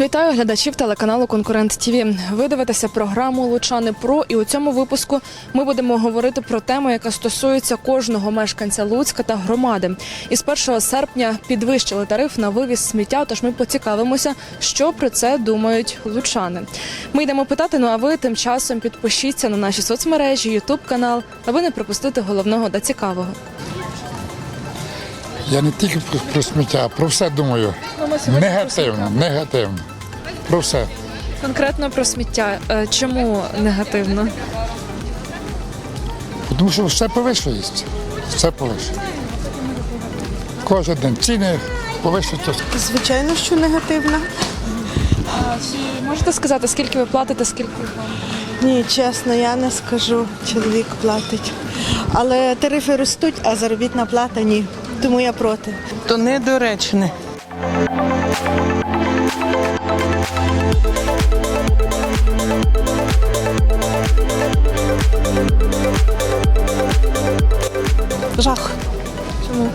Вітаю глядачів телеканалу Конкурент ТВ. Ви дивитеся програму Лучани Про. І у цьому випуску ми будемо говорити про тему, яка стосується кожного мешканця Луцька та громади. Із 1 серпня підвищили тариф на вивіз сміття. Тож ми поцікавимося, що про це думають лучани. Ми йдемо питати. Ну а ви тим часом підпишіться на наші соцмережі, Ютуб канал, аби не пропустити головного та цікавого. Я не тільки про, про сміття, а про все думаю. Негативно, негативно. Про все. Конкретно про сміття. Е, Чому негативно? Тому що все повищується. Все повищується. Кожен день ціни повищуються. Звичайно, що негативно. Чи можете сказати, скільки ви платите, скільки вам? Ні, чесно, я не скажу. Чоловік платить. Але тарифи ростуть, а заробітна плата ні. Тому я проти. то недоречне. Жах. Чому?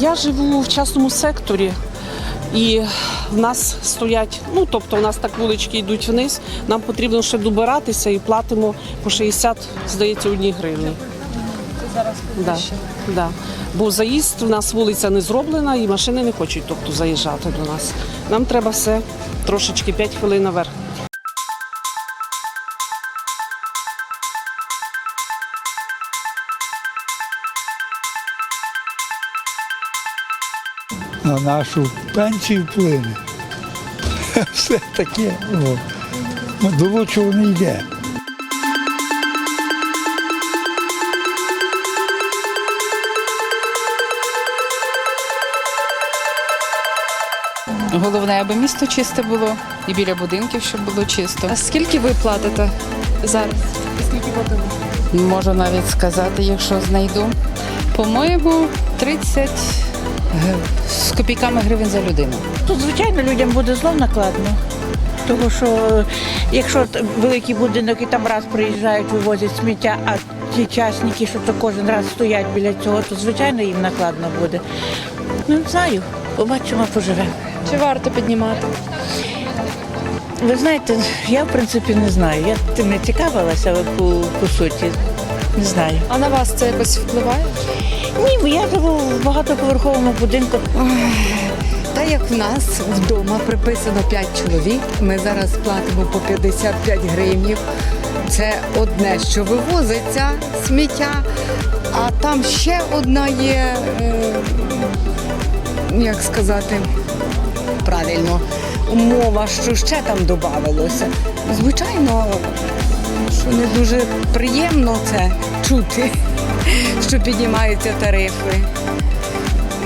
Я живу в частному секторі. І в нас стоять, ну тобто в нас так вулички йдуть вниз. Нам потрібно ще добиратися і платимо по 60, здається, одні гривні. Да, да. Бо заїзд у нас вулиця не зроблена і машини не хочуть тобто, заїжджати до нас. Нам треба все трошечки 5 хвилин наверх. на нашу пенсію вплине. Все таке. О. Ну, До лучшого не йде. Головне, аби місто чисте було і біля будинків, щоб було чисто. А скільки ви платите зараз? Скільки платили? Можу навіть сказати, якщо знайду. По-моєму, 30 з копійками гривень за людину. Тут, звичайно, людям буде знов накладно. Тому що е, якщо великий будинок і там раз приїжджають, вивозять сміття, а ті частники, що то кожен раз стоять біля цього, то звичайно їм накладно буде. Ну, не знаю, побачимо, поживемо. Чи варто піднімати? Ви знаєте, я в принципі не знаю. Я тим не цікавилася по, по суті. Не знаю. А на вас це якось впливає? Ні, бо я живу в багатоповерховому будинку. Та як в нас вдома приписано 5 чоловік, ми зараз платимо по 55 гривнів. Це одне, що вивозиться сміття, а там ще одна є, е, як сказати правильно, умова, що ще там додавалося. Звичайно, що не дуже приємно це чути, що піднімаються тарифи.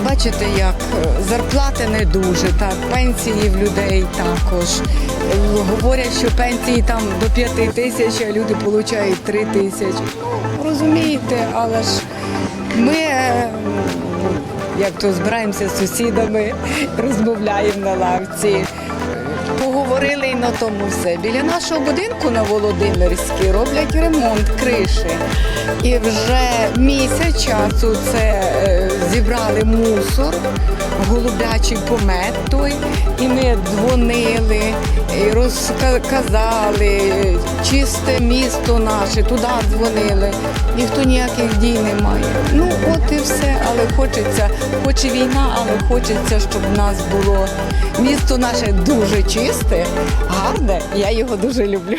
Бачите, як е, зарплати не дуже, так, пенсії в людей також. Е, Говорять, що пенсії там до 5 тисяч, а люди отримують 3 тисячі. Ну, розумієте, але ж ми, е, як то збираємося з сусідами, розмовляємо на лавці. Поговорили і на тому все. Біля нашого будинку на Володимирській роблять ремонт криші. І вже місяць часу це е, зібрали мусор, голубячий помет той. І ми дзвонили, і розказали, чисте місто наше, туди дзвонили. Ніхто ніяких дій не має. Ну але хочеться, хоч і війна, але хочеться, щоб в нас було місто наше дуже чисте, гарне. Я його дуже люблю.